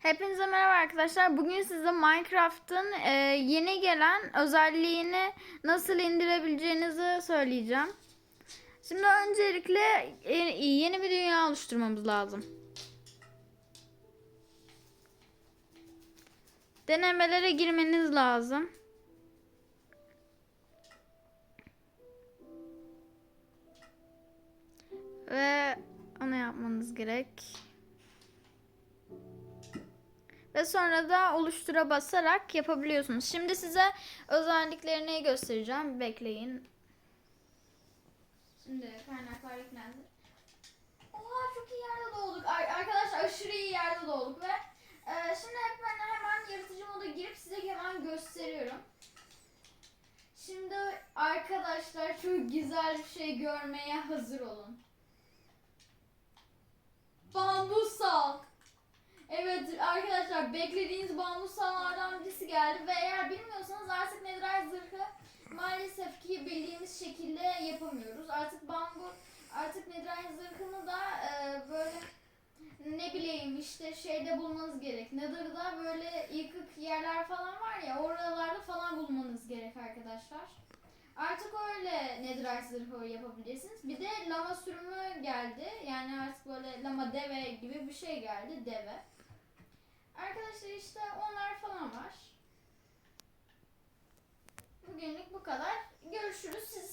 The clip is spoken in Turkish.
Hepinize merhaba arkadaşlar. Bugün size Minecraft'ın e, yeni gelen özelliğini nasıl indirebileceğinizi söyleyeceğim. Şimdi öncelikle e, yeni bir dünya oluşturmamız lazım. Denemelere girmeniz lazım. Ve onu yapmanız gerek. Ve sonra da oluştura basarak yapabiliyorsunuz. Şimdi size özelliklerini göstereceğim. Bekleyin. Şimdi kaynaklar yüklendi. Oha çok iyi yerde doğduk. Ar- Arkadaşlar aşırı iyi yerde doğduk ve e, şimdi hep ben hemen yaratıcı moda girip size hemen gösteriyorum. Şimdi arkadaşlar çok güzel bir şey görmeye hazır olun. Geldi ve eğer bilmiyorsanız artık Netherite zırhı maalesef ki bildiğimiz şekilde yapamıyoruz. Artık bambu artık Netherite zırhını da e, böyle ne bileyim işte şeyde bulmanız gerek. Nether'da böyle yıkık yerler falan var ya oralarda falan bulmanız gerek arkadaşlar. Artık öyle Netherite zırhı yapabilirsiniz. Bir de lama sürümü geldi. Yani artık böyle lama deve gibi bir şey geldi. Deve. Arkadaşlar işte Görüşürüz. Sizi seviyorum.